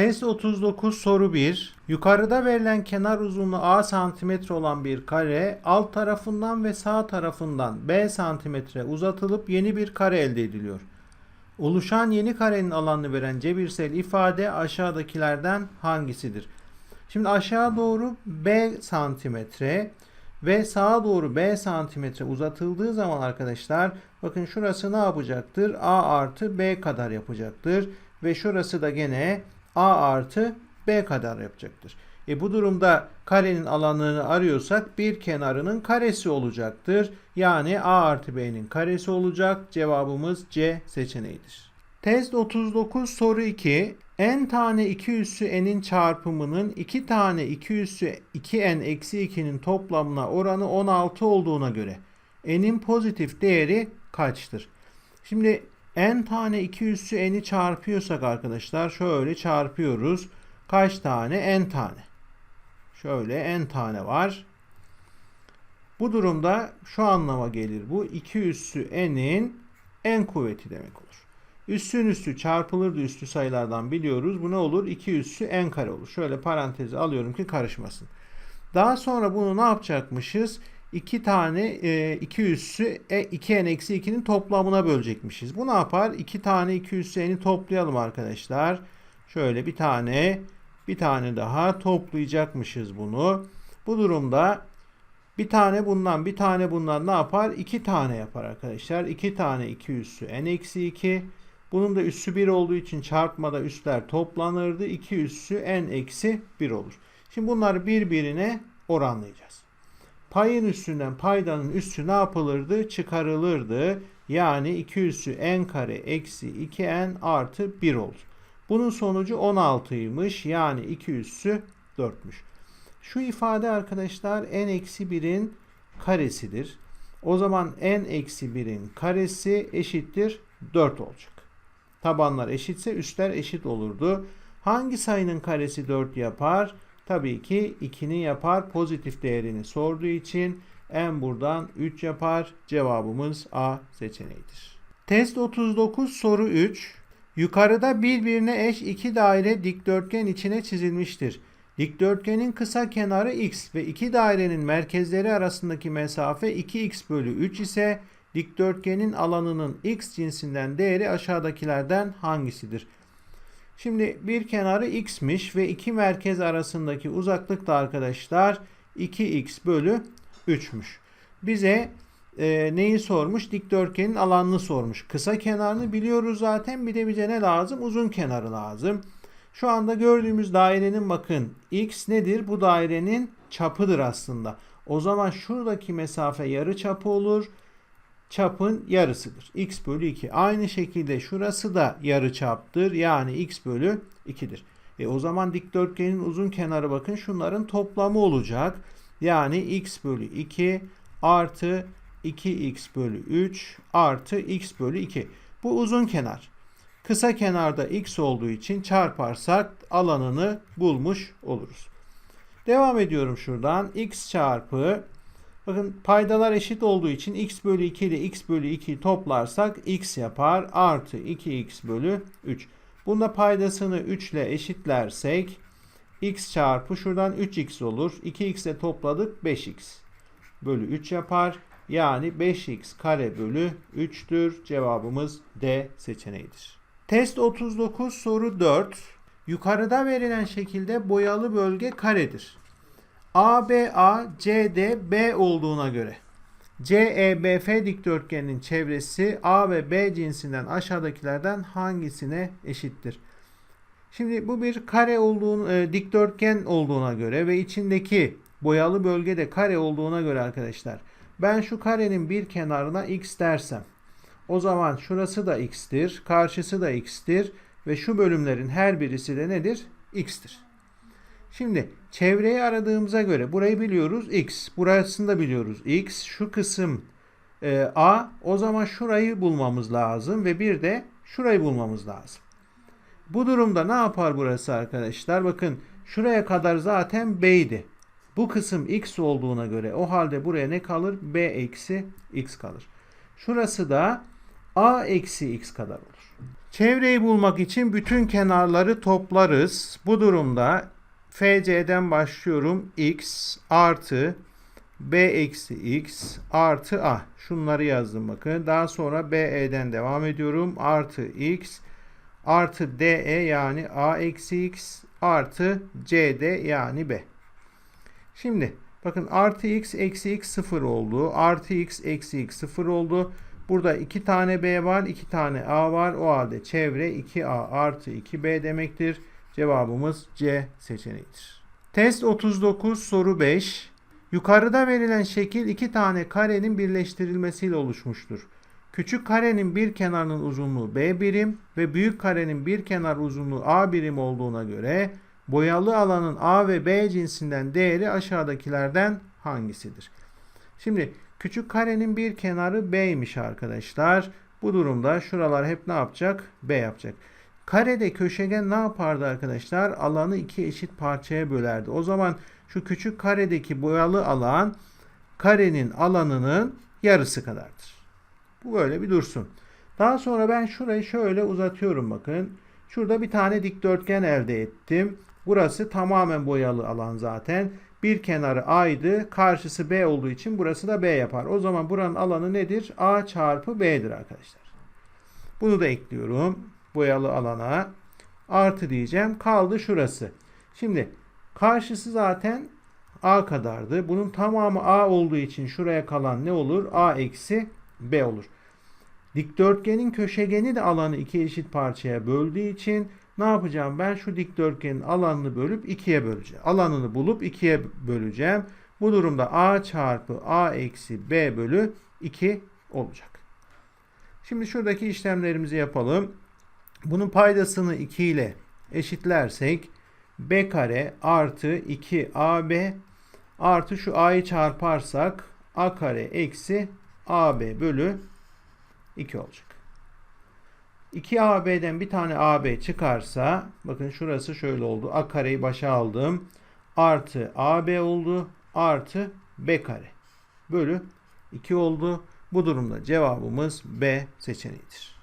Test 39 soru 1. Yukarıda verilen kenar uzunluğu A santimetre olan bir kare alt tarafından ve sağ tarafından B santimetre uzatılıp yeni bir kare elde ediliyor. Oluşan yeni karenin alanını veren cebirsel ifade aşağıdakilerden hangisidir? Şimdi aşağı doğru B santimetre ve sağa doğru B santimetre uzatıldığı zaman arkadaşlar bakın şurası ne yapacaktır? A artı B kadar yapacaktır. Ve şurası da gene A artı B kadar yapacaktır. E bu durumda karenin alanını arıyorsak bir kenarının karesi olacaktır. Yani A artı B'nin karesi olacak. Cevabımız C seçeneğidir. Test 39 soru 2. n tane 2 üssü n'in çarpımının 2 tane 2 üssü 2n eksi 2'nin toplamına oranı 16 olduğuna göre n'in pozitif değeri kaçtır? Şimdi n tane 2 üssü n'i çarpıyorsak arkadaşlar şöyle çarpıyoruz. Kaç tane? n tane. Şöyle n tane var. Bu durumda şu anlama gelir. Bu 2 üssü n'in n kuvveti demek olur. Üssün üssü çarpılırdı üstü sayılardan biliyoruz. Bu ne olur? 2 üssü n kare olur. Şöyle parantezi alıyorum ki karışmasın. Daha sonra bunu ne yapacakmışız? 2 tane 2 üssü 2n eksi 2'nin toplamına bölecekmişiz. Bu ne yapar? 2 tane 2 üssü n'i toplayalım arkadaşlar. Şöyle bir tane bir tane daha toplayacakmışız bunu. Bu durumda bir tane bundan bir tane bundan ne yapar? 2 tane yapar arkadaşlar. 2 tane 2 üssü n eksi 2. Bunun da üssü 1 olduğu için çarpmada üsler toplanırdı. 2 üssü n eksi 1 olur. Şimdi bunları birbirine oranlayacağız. Payın üstünden paydanın üssü ne yapılırdı? Çıkarılırdı. Yani 2 üssü n kare eksi 2n artı 1 oldu. Bunun sonucu 16'ymış. Yani 2 üssü 4'müş. Şu ifade arkadaşlar n eksi 1'in karesidir. O zaman n eksi 1'in karesi eşittir 4 olacak. Tabanlar eşitse üstler eşit olurdu. Hangi sayının karesi 4 yapar? Tabii ki 2'nin yapar. Pozitif değerini sorduğu için n buradan 3 yapar. Cevabımız A seçeneğidir. Test 39 soru 3. Yukarıda birbirine eş iki daire dikdörtgen içine çizilmiştir. Dikdörtgenin kısa kenarı x ve iki dairenin merkezleri arasındaki mesafe 2x bölü 3 ise dikdörtgenin alanının x cinsinden değeri aşağıdakilerden hangisidir? Şimdi bir kenarı x'miş ve iki merkez arasındaki uzaklık da arkadaşlar 2x bölü 3'müş. Bize e, neyi sormuş? Dikdörtgenin alanını sormuş. Kısa kenarını biliyoruz zaten. Bir de bize ne lazım? Uzun kenarı lazım. Şu anda gördüğümüz dairenin bakın x nedir? Bu dairenin çapıdır aslında. O zaman şuradaki mesafe yarı çapı olur. Çapın yarısıdır. x bölü 2. Aynı şekilde şurası da yarı çaptır. Yani x bölü 2'dir. E o zaman dikdörtgenin uzun kenarı bakın şunların toplamı olacak. Yani x bölü 2 artı 2x bölü 3 artı x bölü 2. Bu uzun kenar. Kısa kenarda x olduğu için çarparsak alanını bulmuş oluruz. Devam ediyorum şuradan. x çarpı bakın paydalar eşit olduğu için x bölü 2 ile x bölü 2'yi toplarsak x yapar. Artı 2x bölü 3. Bunda paydasını 3 ile eşitlersek x çarpı şuradan 3x olur. 2x ile topladık 5x bölü 3 yapar. Yani 5x kare bölü 3'tür. Cevabımız D seçeneğidir. Test 39 soru 4. Yukarıda verilen şekilde boyalı bölge karedir. ABA CD olduğuna göre CEBF dikdörtgeninin çevresi A ve B cinsinden aşağıdakilerden hangisine eşittir? Şimdi bu bir kare olduğunu, e, dikdörtgen olduğuna göre ve içindeki boyalı bölgede kare olduğuna göre arkadaşlar ben şu karenin bir kenarına x dersem o zaman şurası da x'tir, karşısı da x'tir ve şu bölümlerin her birisi de nedir? x'tir. Şimdi çevreyi aradığımıza göre burayı biliyoruz x, burasını da biliyoruz x, şu kısım e, a, o zaman şurayı bulmamız lazım ve bir de şurayı bulmamız lazım. Bu durumda ne yapar burası arkadaşlar? Bakın şuraya kadar zaten b'ydi. Bu kısım x olduğuna göre o halde buraya ne kalır? b eksi x kalır. Şurası da a eksi x kadar olur. Çevreyi bulmak için bütün kenarları toplarız. Bu durumda FC'den başlıyorum. X artı B eksi X artı A. Şunları yazdım bakın. Daha sonra BE'den devam ediyorum. Artı X artı DE yani A eksi X artı CD yani B. Şimdi bakın artı X eksi X sıfır oldu. Artı X eksi X sıfır oldu. Burada iki tane B var, iki tane A var. O halde çevre 2A artı 2B demektir. Cevabımız C seçeneğidir. Test 39 soru 5. Yukarıda verilen şekil iki tane karenin birleştirilmesiyle oluşmuştur. Küçük karenin bir kenarının uzunluğu B birim ve büyük karenin bir kenar uzunluğu A birim olduğuna göre boyalı alanın A ve B cinsinden değeri aşağıdakilerden hangisidir? Şimdi küçük karenin bir kenarı B'ymiş arkadaşlar. Bu durumda şuralar hep ne yapacak? B yapacak. Karede köşegen ne yapardı arkadaşlar? Alanı iki eşit parçaya bölerdi. O zaman şu küçük karedeki boyalı alan karenin alanının yarısı kadardır. Bu böyle bir dursun. Daha sonra ben şurayı şöyle uzatıyorum bakın. Şurada bir tane dikdörtgen elde ettim. Burası tamamen boyalı alan zaten. Bir kenarı A'ydı. Karşısı B olduğu için burası da B yapar. O zaman buranın alanı nedir? A çarpı B'dir arkadaşlar. Bunu da ekliyorum. Boyalı alana. Artı diyeceğim. Kaldı şurası. Şimdi karşısı zaten A kadardı. Bunun tamamı A olduğu için şuraya kalan ne olur? A eksi B olur. Dikdörtgenin köşegeni de alanı iki eşit parçaya böldüğü için ne yapacağım? Ben şu dikdörtgenin alanını bölüp ikiye böleceğim. Alanını bulup ikiye böleceğim. Bu durumda A çarpı A eksi B bölü 2 olacak. Şimdi şuradaki işlemlerimizi yapalım. Bunun paydasını 2 ile eşitlersek B kare artı 2AB artı şu A'yı çarparsak A kare eksi AB bölü 2 olacak. 2AB'den bir tane AB çıkarsa bakın şurası şöyle oldu. A kareyi başa aldım. Artı AB oldu. Artı B kare. Bölü 2 oldu. Bu durumda cevabımız B seçeneğidir.